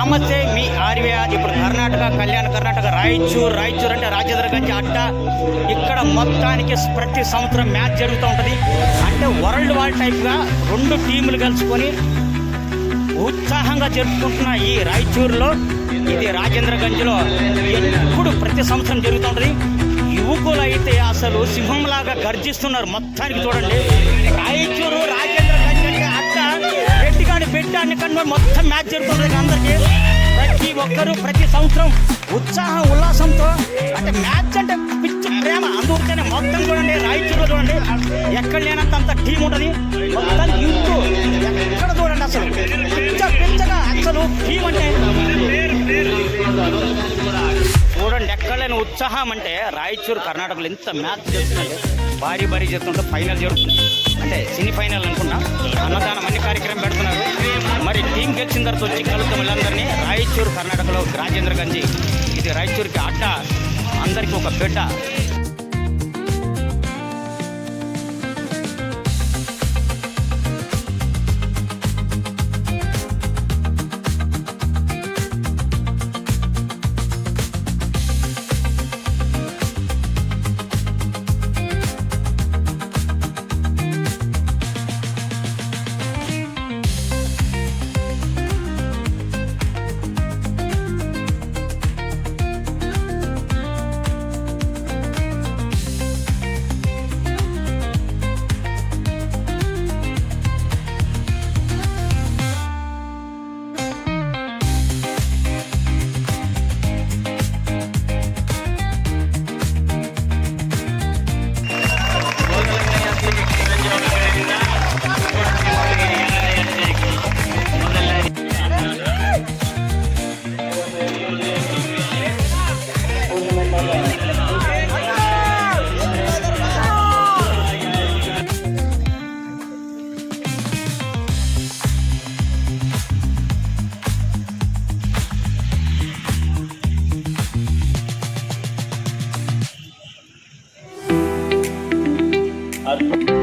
నమస్తే మీ ఆర్వే ఇప్పుడు కర్ణాటక కళ్యాణ కర్ణాటక రాయచూర్ రాయచూర్ అంటే రాజేంద్రగంజ్ అడ్డ ఇక్కడ మొత్తానికి ప్రతి సంవత్సరం మ్యాచ్ జరుగుతూ ఉంటుంది. అంటే వరల్డ్ వాల్ టైప్గా రెండు టీములు కలుసుకొని ఉత్సాహంగా జరుపుకుంటున్న ఈ రాయచూరులో ఇది రాజేంద్రగంజ్లో ఎప్పుడు ప్రతి సంవత్సరం జరుగుతూ ఉంటుంది. యువకులు అయితే అసలు సింహంలాగా గర్జిస్తున్నారు మొత్తానికి చూడండి. రాయచూరు పెట్టిగాడి కన్నా మొత్తం మ్యాచ్ జరుగుతుంది అందరికీ ప్రతి ఒక్కరూ ప్రతి సంవత్సరం ఉత్సాహం ఉల్లాసంతో అంటే మ్యాచ్ అంటే పిచ్చి ప్రేమ. అందుకనే మొత్తం చూడండి రాయచూరులో చూడండి ఎక్కడ లేనంత అంత టీం ఉంటుంది. మొత్తం ఇంట్లో ఎక్కడ చూడండి అసలు? పిచ్చ పిచ్చగా అసలు టీం అంటే చూడండి ఎక్కడ లేని ఉత్సాహం అంటే రాయచూరు కర్ణాటకలో ఇంత మ్యాచ్ జరుగుతుందంటే భారీ భారీ చేస్తుంటే ఫైనల్ జరుగుతుంది. అంటే సెమీ ఫైనల్ అనుకున్నా. అన్నదానం అన్ని కార్యక్రమం పెడుతున్నారు. మరి టీం గెలిచిన తర్వాత వచ్చి కలుగుతాం వీళ్ళందరినీ రాయచూరు కర్ణాటకలో రాజేంద్ర గంజి ఇది రాయచూరుకి అడ్డ. అందరికీ ఒక బిడ్డ. আর